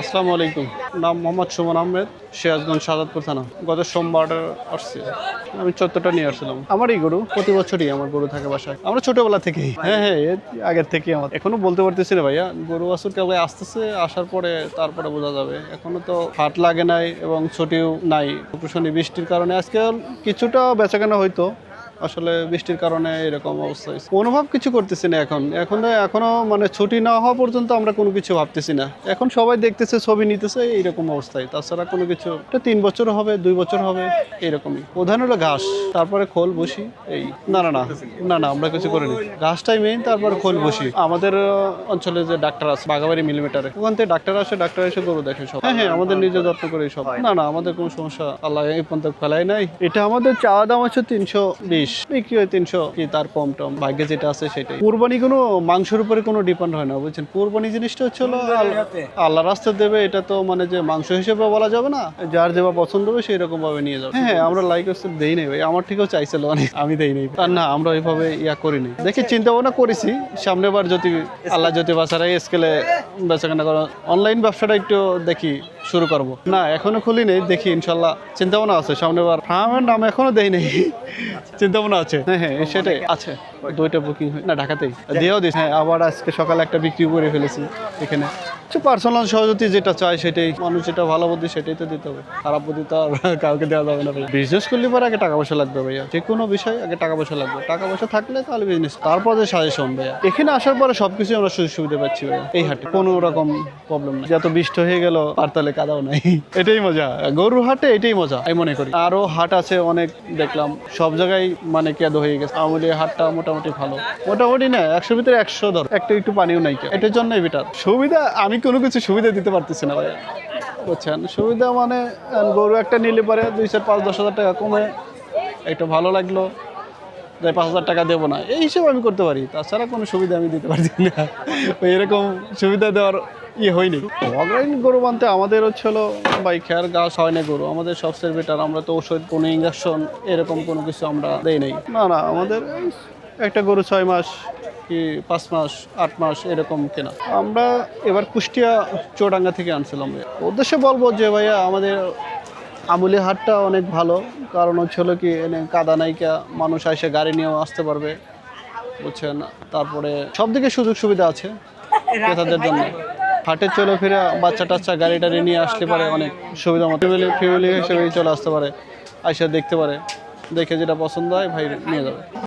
আসসালামু আলাইকুম। নাম মোহাম্মদ সুমন আহমেদ, সিরাজগঞ্জ সাজাদপুর থানা। গত সোমবার আসছি। আমি চোদ্দটা নিয়ে আসছিলাম। আমারই গরু, প্রতি বছরই আমার গরু থাকে বাসায়। আমরা ছোটবেলা থেকেই। হ্যাঁ হ্যাঁ আগের থেকে আমার এখনও বলতে পারতেছি না ভাইয়া। গরু বাছুর কেবল আসতেছে, আসার পরে তারপরে বোঝা যাবে। এখনও তো হাট লাগে নাই এবং ছুটিও নাই। প্রশনি বৃষ্টির কারণে আজকে কিছুটা বেচাকেনা হয়তো আসলে বৃষ্টির কারণে এরকম অবস্থা হয়েছে। অনুভব কিছু করতেছি না এখন। এখন, এখনও মানে ছুটি না হওয়া পর্যন্ত আমরা কোনো কিছু ভাবতেছি না। এখন সবাই দেখতেছে, ছবি নিতেছে, এইরকম অবস্থায়। তাছাড়া কোনো কিছু তিন বছর হবে, দুই বছর হবে এরকমই প্রধান হলো ঘাস, তারপরে খোল বসি, এই। না না না না না, আমরা কিছু করিনি। ঘাসটাই মেইন তারপরে খোল বসি। আমাদের অঞ্চলে যে ডাক্তার আছে বাগাবাড়ি মিলিমিটারে ওখান থেকে ডাক্তার আসে, ডাক্তার এসে গরু দেখে সব। হ্যাঁ হ্যাঁ আমাদের নিজে যত্ন করে সব। না না, আমাদের কোনো সমস্যা, আল্লাহ এই পর্যন্ত ফেলাই নাই। এটা আমাদের চাওয়া দাম আছে তিনশো বিশ। বিক্রি হয় তিনশো কি তার কম টম ভাগ্যে যেটা আছে সেটাই। কুরবানি কোনো মাংসের উপরে কোনো ডিপেন্ড হয় না বুঝছেন? কুরবানি জিনিসটা হচ্ছে হলো আল্লাহ রাস্তা দেবে এটা তো মানে যে মাংস হিসেবে বলা যাবে না যার যেবা পছন্দ হবে সেই রকম ভাবে নিয়ে যাবে। হ্যাঁ হ্যাঁ, আমরা লাইক দেই নাই ভাই আমার ঠিকও চাইছিল অনেক আমি দেই নাই। আর না আমরা ওইভাবে ইয়া করিনি। দেখি চিন্তা ভাবনা করেছি সামনে বার যদি আল্লাহ যদি বাসারা স্কেলে বেচাকেনা করা। অনলাইন ব্যবসাটা একটু দেখি শুরু করব। না এখনও খুলি নেই দেখি ইনশাল্লাহ চিন্তা ভাবনা আছে। সামনে বার ফার্মের নাম এখনও দেই নেই। চিন্তা ভাবনা আছে। হ্যাঁ হ্যাঁ সেটাই। আছে দুইটা বুকিং হয় না ঢাকাতেই। দিয়েও দিস হ্যাঁ আবার আজকে সকালে একটা বিক্রি করে ফেলেছি এখানে। কিছু পার্সোনাল সহযোগী যেটা চায় সেটাই। মানুষ যেটা ভালো বুদ্ধি সেটাই তো দিতে হবে। খারাপ বুদ্ধি তো আর কাউকে দেওয়া যাবে না বিজনেস করলে পরে আগে টাকা পয়সা লাগবে ভাইয়া। যে কোনো বিষয় আগে টাকা পয়সা লাগবে। টাকা পয়সা থাকলে তাহলে বিজনেস তারপর যে সাজেশন ভাইয়া। এখানে আসার পরে সবকিছু আমরা সুযোগ সুবিধা পাচ্ছি ভাইয়া। এই হাটে কোনো রকম প্রবলেম যত বৃষ্টি হয়ে গেল কাদাও নাই। এটাই মজা। গরুর হাটে এটাই মজা, আমি মনে করি। আরও হাট আছে অনেক, দেখলাম। সব জায়গায় মানে কেদ হয়ে গেছে। আমলে হাটটা মোটামুটি ভালো। মোটামুটি না, একশোর ভিতরে একশো ধর। একটা, একটু পানিও নাই এটার জন্যই বেটার সুবিধা, আমি কোনো কিছু সুবিধা দিতে পারতেছি না ভাইয়া। বুঝছেন? সুবিধা মানে গরু একটা নিলে পরে দুই চার পাঁচ দশ হাজার টাকা কমে। একটু ভালো লাগল, যে পাঁচ হাজার টাকা দেবো না। এই হিসেবে আমি করতে পারি। তাছাড়া কোনো সুবিধা আমি দিতে পারছি না। এরকম সুবিধা দেওয়ার ইয়ে হয়নি। অগ্রাইন গরু মানতে আমাদের হচ্ছে হলো বাই খেয়ার ঘাস হয় না গরু। আমাদের সবচেয়ে বেটার আমরা তো ওষুধ, কোনো ইঞ্জেকশন এরকম কোনো কিছু আমরা দেই নাই। না না, আমাদের একটা গরু ছয় মাস কি পাঁচ মাস, আট মাস এরকম কেনা। আমরা এবার কুষ্টিয়া চৌডাঙ্গা থেকে আনছিলাম। উদ্দেশ্যে বলব যে ভাইয়া, আমাদের আমুলি হাটটা অনেক ভালো। কারণ হচ্ছে হলো কি, এনে কাদা নাইকা, মানুষ এসে গাড়ি নিয়েও আসতে পারবে, বুঝছেন? তারপরে সব দিকে সুযোগ সুবিধা আছে ক্রেতাদের জন্য। হাটে চলে ফিরে বাচ্চা টাচ্চা গাড়ি টাড়ি নিয়ে আসতে পারে অনেক সুবিধা মতো। ফ্যামিলি ফ্যামিলি হিসেবে চলে আসতে পারে, আইসা দেখতে পারে। দেখে যেটা পছন্দ হয়, ভাই নিয়ে যাবে।